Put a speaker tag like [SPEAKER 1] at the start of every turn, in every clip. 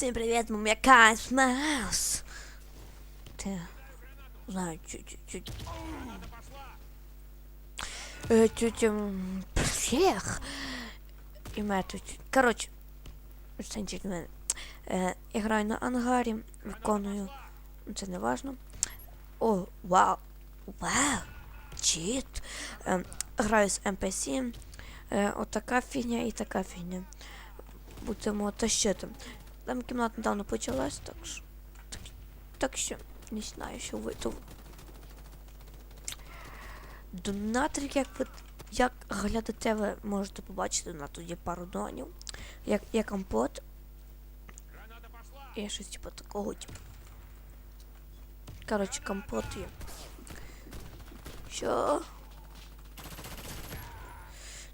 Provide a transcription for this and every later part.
[SPEAKER 1] Всім привіт, мум'яка, Смаус. Ти, знаю, чуть-чуть. Е, Чуть, всех. І мене тут, коротше, відстаньте від мене. На ангарі, виконую, ну, це не важно. О, вау, вау, чіт. Е, граю з NPC, е, отака фігня і така фігня. Будемо тащити. Там кімната недавно почалась, так що. Так, так що не знаю, що ви тут. Донатор, як ви як глядате, ви можете побачити на тоді пару донів. Як, як компот. І щось типу такого, типу. Коротше, компот є. Що?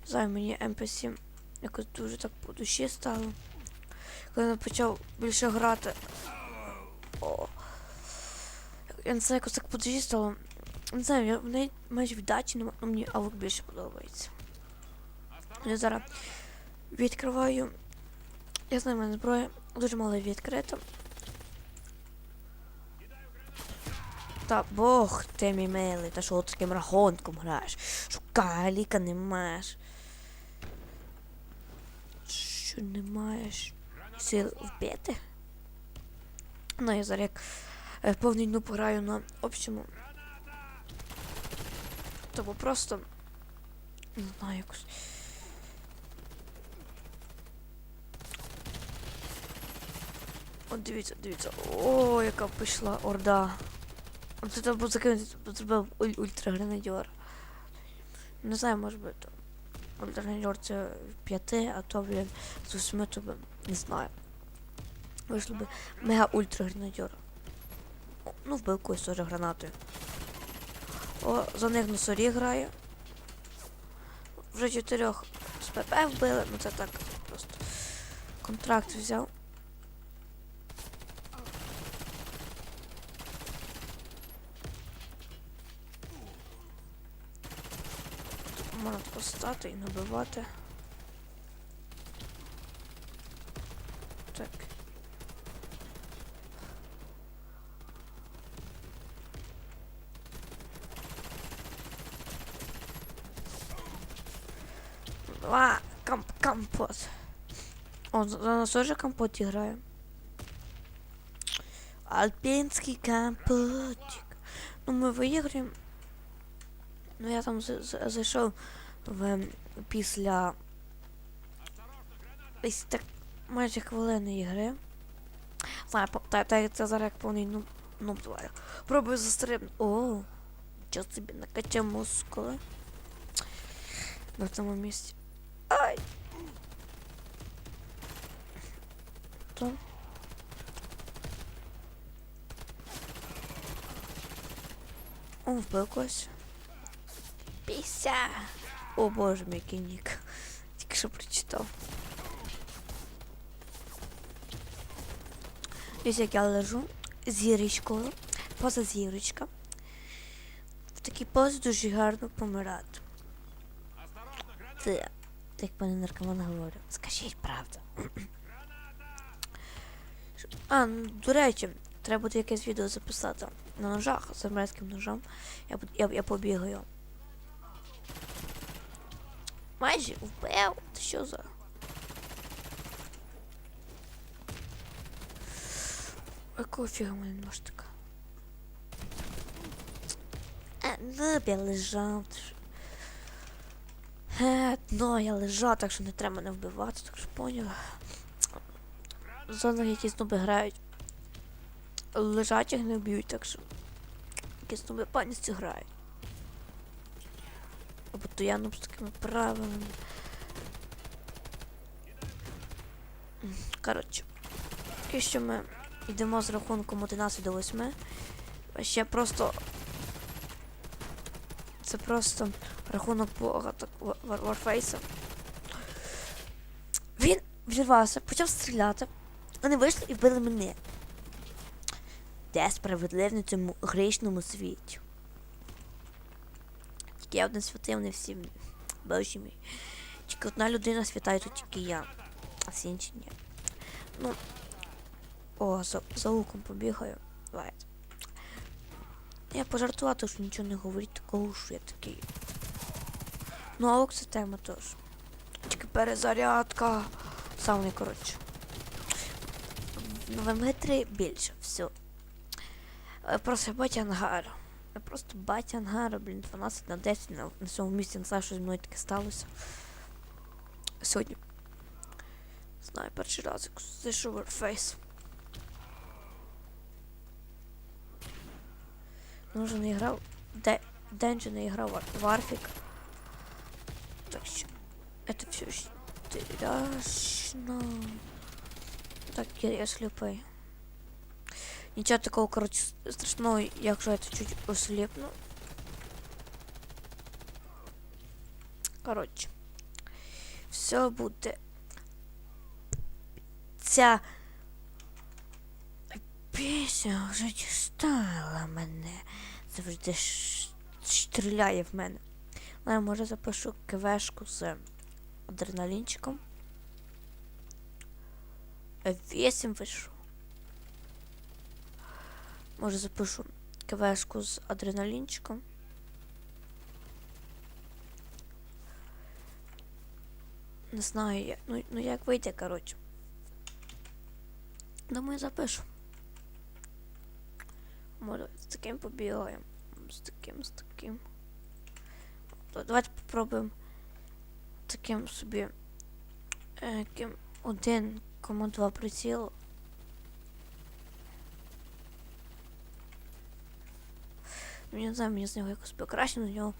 [SPEAKER 1] Знаю, мені NPC якось дуже так по душі стало. Коли я почав більше грати. О. Я не знаю, якось так по душі. Не знаю, я в неї майже вдачі але мені авок більше подобається. Я зараз відкриваю. Я знаю, в мене зброя дуже мало відкрита. Та бог ти мій милий, та що таким рахунком граєш? Що каліка не маєш. Що не маєш сил вбити? Ну, я зараз як е, повний нуб граю на общому. Тобто просто. Не знаю якось. От дивіться, дивіться. О, яка пішла орда. От це треба закинути, зробив уль- ультрагренадьор. Не знаю, може бути. Це в п'яти, а то, блін, з восьми, то не знаю. Вийшло би мега ультрагренадьор. О, Ну, вбив когось теж гранатою. О, за них носорі грає. Вже чотирьох з ПП вбили, ну це так просто. Контракт взяв. постати і набивати. Так. А, комп компот. О, за за нас тоже компот играю. Альпинский компотик. Ну, ми виіграємо. Ну, я там за- за- зайшов в після десь так майже хвилини ігри. Знаю, та, та, це зараз як повний ну, ну, давай. Пробую застрибнути. О, що собі накачав мускули. На тому місці. Ай! То. О, вбив когось. Піся! О боже мій який нік. Тільки що прочитав. Ось як я лежу зірочкою, поза зірочка. В такій позі дуже гарно помирати. Це, як пане наркоман говорю. Скажіть правду. А, ну, до речі, треба буде якесь відео записати на ножах, з армейським ножом. Я, я, я побігаю. Майже вбив. Ти що за? Якого фіга в мене нож така? А, ну, я лежав. Е, ну, я лежав, так що не треба мене вбивати, так що поняла. В зонах якісь нуби грають. Лежачих не вб'ють, так що. Якісь нуби паніці грають. Або то я нуб з такими правилами. Коротше. І що ми йдемо з рахунком 11 до 8. А ще просто. Це просто рахунок Вар- Варфейса. Він вірвався, почав стріляти. Вони вийшли і вбили мене. Де справедливо цьому грішному світі? Я один святий, вони всі божі мій. Тільки одна людина свята, і то тільки я. А всі інші ні. Ну, О, за, за луком побігаю. Я пожартувати, що нічого не говорить такого, що я такий. Ну, а це тема теж. Тільки перезарядка. Самий коротше. В МГ3 більше, все. Просто батя ангара. Я просто батя ангара, блін, 12 на 10 на, на цьому місці не знаю, що зі мною таке сталося. Сьогодні. Знаю, перший раз як зайшов Warface. Ну, вже не грав. Де... Денджі не грав Варфік. Так що. Это все страшно. Так, я, сліпий. Нічого такого, коротше, страшного, якщо я чуть осліпну. Коротше. Все буде. Ця пісня вже дістала мене. Завжди стріляє в мене. Ну, я може запишу квешку з адреналінчиком. Вісім вийшов. Може запишу квешку з адреналінчиком. Не знаю, як, ну, ну як вийде, коротше. Думаю, запишу. Може, з таким побігаємо. З таким, з таким. Давайте попробуємо таким собі. Е, ким один, кому два приціл. Я не знаю, мені з нього якось покраще на нього.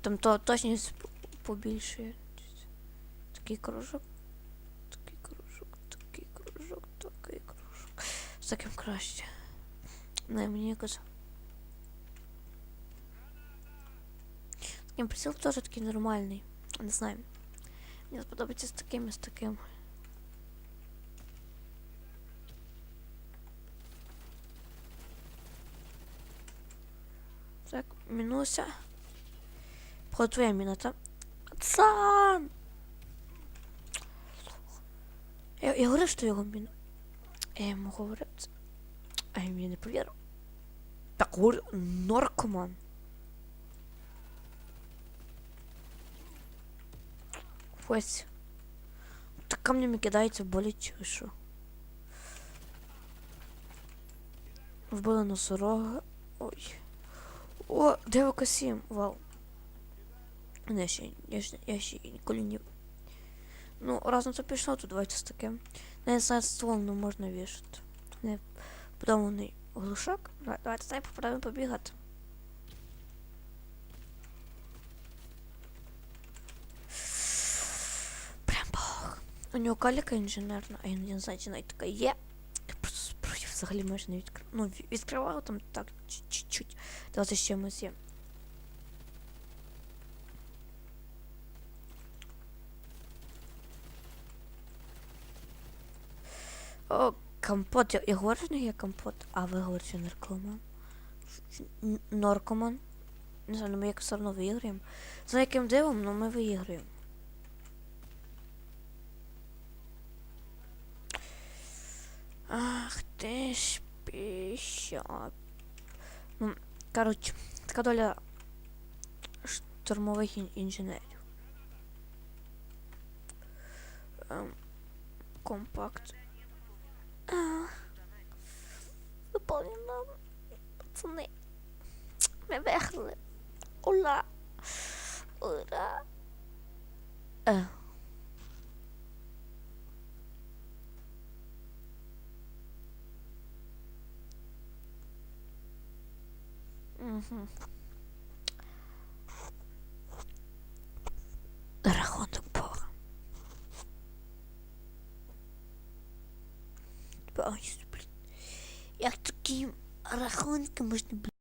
[SPEAKER 1] Там то точність побільшує. Такий кружок. Такий кружок, такий кружок, такий кружок. З таким краще. Не, мені якось. Таким приціл теж такий нормальний. Не знаю. Мені сподобається з таким і з таким. Так, мінуся. Про твоя міна. Пацан! Я, я говорив, що його міна. Я йому говорив це. А він мені не повірив. Так, говорю, наркоман. Ось. Так камнями кидається болить чи що? Вбили носорога. Ой. О, ДВК 7, вау. Не, ще, я, ще, я ще ніколи не... Ну, раз на це пішло, то давайте з таким. Не знаю, ствол не можна вішати. Не подобаний глушак. Давай- Давайте з попробуємо побігати. Прям бог. У нього каліка інженерна, а я не знаю, чи навіть така є. Я взагалі майже не відкрив. Ну, ві- відкривав там так чуть- чуть-чуть. Давайте ще чимось є. О, компот. Я, я говорю, що є компот, а ви говорите, що наркоман. Ш- н- Норкоман. Не знаю, ну ми як все одно виіграємо. За яким дивом, ну ми виіграємо. Ах ти ж піща. Ну, коротше, така доля штурмових ін- інженерів. Ем, компакт. А, Выполнено. Пацаны. Мы выиграли. Ура. Ура. Е. Угу. Рахунок Бога. Бачиш, блін. Як таким рахунки можна, блін,